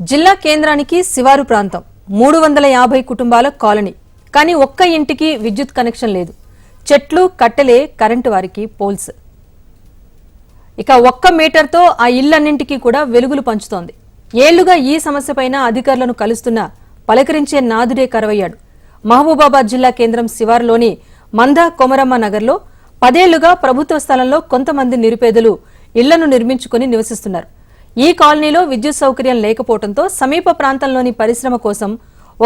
జిల్లా కేంద్రానికి శివారు ప్రాంతం. మూడు వందల యాభై కుటుంబాల కాలనీ. కానీ ఒక్క ఇంటికి విద్యుత్ కనెక్షన్ లేదు. చెట్లు కట్టెలే కరెంటు వారికి పోల్స్. ఇక ఒక్క మీటర్తో ఆ ఇళ్ళన్నింటికీ కూడా వెలుగులు పంచుతోంది. ఏళ్ళుగా ఈ సమస్యపైన అధికారులను కలుస్తున్న పలకరించే నాదుడే కరవయ్యాడు. మహబూబాబాద్ జిల్లా కేంద్రం శివారులోని మంద కొమరమ్మ నగర్లో పదేళ్ళుగా ప్రభుత్వ స్థలంలో కొంతమంది నిరుపేదలు ఇళ్ళను నిర్మించుకుని నివసిస్తున్నారు. ఈ కాలనీలో విద్యుత్ సౌకర్యం లేకపోవడంతో సమీప ప్రాంతంలోని పరిశ్రమ కోసం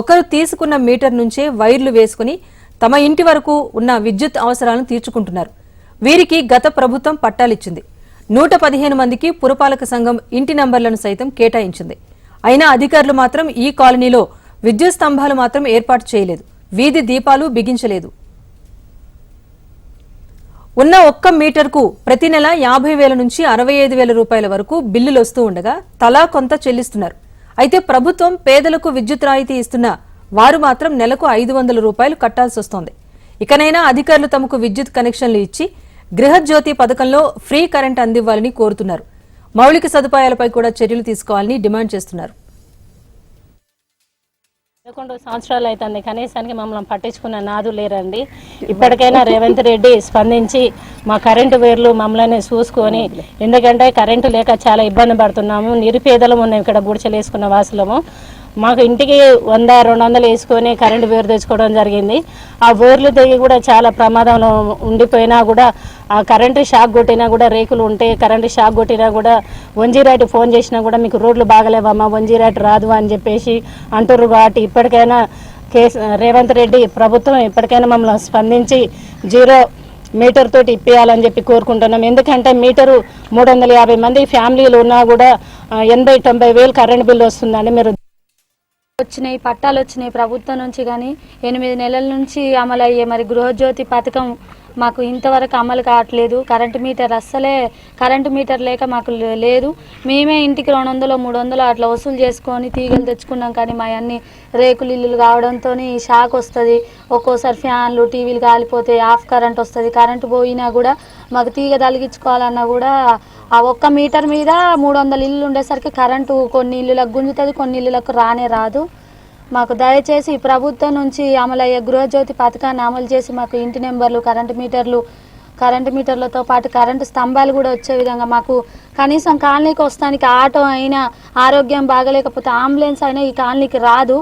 ఒకరు తీసుకున్న మీటర్ నుంచే వైర్లు వేసుకుని తమ ఇంటి వరకు ఉన్న విద్యుత్ అవసరాలను తీర్చుకుంటున్నారు. వీరికి గత ప్రభుత్వం పట్టాలిచ్చింది. నూట పదిహేను మందికి పురపాలక సంఘం ఇంటి నంబర్లను సైతం కేటాయించింది. అయినా అధికారులు మాత్రం ఈ కాలనీలో విద్యుత్ స్తంభాలు మాత్రం ఏర్పాటు చేయలేదు. వీధి దీపాలు బిగించలేదు. ఉన్న ఒక్క మీటర్కు ప్రతి నెల యాభై వేల నుంచి అరవై ఐదు వేల రూపాయల వరకు బిల్లులు వస్తూ ఉండగా తలా కొంత చెల్లిస్తున్నారు. అయితే ప్రభుత్వం పేదలకు విద్యుత్ రాయితీ ఇస్తున్న వారు మాత్రం నెలకు ఐదు వందల రూపాయలు కట్టాల్సి వస్తోంది. ఇకనైనా అధికారులు తమకు విద్యుత్ కనెక్షన్లు ఇచ్చి గృహజ్యోతి పథకంలో ఫ్రీ కరెంట్ అందివ్వాలని కోరుతున్నారు. మౌలిక సదుపాయాలపై కూడా చర్యలు తీసుకోవాలని డిమాండ్ చేస్తున్నారు. పదకొండు సంవత్సరాలు అవుతుంది. కనీసానికి మమ్మల్ని పట్టించుకున్న నాదు లేరండి. ఇప్పటికైనా రేవంత్ రెడ్డి స్పందించి మా కరెంటు వేర్లు మమ్మల్ని చూసుకొని ఎందుకంటే కరెంటు లేక చాలా ఇబ్బంది పడుతున్నాము. నిరుపేదలం ఉన్నాం ఇక్కడ బూడిచలు వేసుకున్న వాసులము. మాకు ఇంటికి వంద రెండు వందలు వేసుకొని కరెంటు వేరు తెచ్చుకోవడం జరిగింది. ఆ బోర్లు తెగి కూడా చాలా ప్రమాదంలో ఉండిపోయినా కూడా ఆ కరెంటు షాక్ కొట్టినా కూడా రేకులు ఉంటే కరెంటు షాక్ కొట్టినా కూడా వంజీరాటి ఫోన్ చేసినా కూడా మీకు రోడ్లు బాగలేవమ్మా వంజీరాటి రాదు అని చెప్పేసి అంటుర్రు కాబట్టి ఇప్పటికైనా కేసు రేవంత్ రెడ్డి ప్రభుత్వం ఇప్పటికైనా మమ్మల్ని స్పందించి జీరో మీటర్ తోటి ఇప్పేయాలని చెప్పి కోరుకుంటున్నాం. ఎందుకంటే మీటరు మూడు వందల యాభై మంది ఫ్యామిలీలు ఉన్నా కూడా ఎనభై తొంభై వేలు కరెంట్ బిల్లు వస్తుందండి. మీరు వచ్చినాయి పట్టాలు వచ్చినాయి ప్రభుత్వం నుంచి కానీ ఎనిమిది నెలల నుంచి అమలు అయ్యే మరి గృహజ్యోతి పథకం మాకు ఇంతవరకు అమలు కావట్లేదు. కరెంటు మీటర్ అస్సలే కరెంటు మీటర్ లేక మాకు లే- లేదు. మేమే ఇంటికి రెండు వందలు మూడు వందలు అట్లా వసూలు చేసుకొని తీగలు తెచ్చుకున్నాం కానీ మా అన్ని రేకులు ఇల్లులు కావడంతో షాక్ వస్తుంది. ఒక్కోసారి ఫ్యాన్లు టీవీలు కాలిపోతే ఆఫ్ కరెంట్ వస్తుంది. కరెంటు పోయినా కూడా మాకు తీగ తలిగించుకోవాలన్నా కూడా ఆ ఒక్క మీటర్ మీద మూడు వందల ఇల్లు ఉండేసరికి కరెంటు కొన్ని ఇల్లులకు గుంజుతుంది కొన్ని ఇల్లులకు రానే రాదు. మాకు దయచేసి ప్రభుత్వం నుంచి అమలయ్యే గృహజ్యోతి పథకాన్ని అమలు చేసి మాకు ఇంటి నెంబర్లు కరెంటు మీటర్లు కరెంటు మీటర్లతో పాటు కరెంటు స్తంభాలు కూడా వచ్చే విధంగా మాకు కనీసం కాలనీకి వస్తానికి ఆటో అయినా ఆరోగ్యం బాగలేకపోతే అంబులెన్స్ అయినా ఈ కాలనీకి రాదు.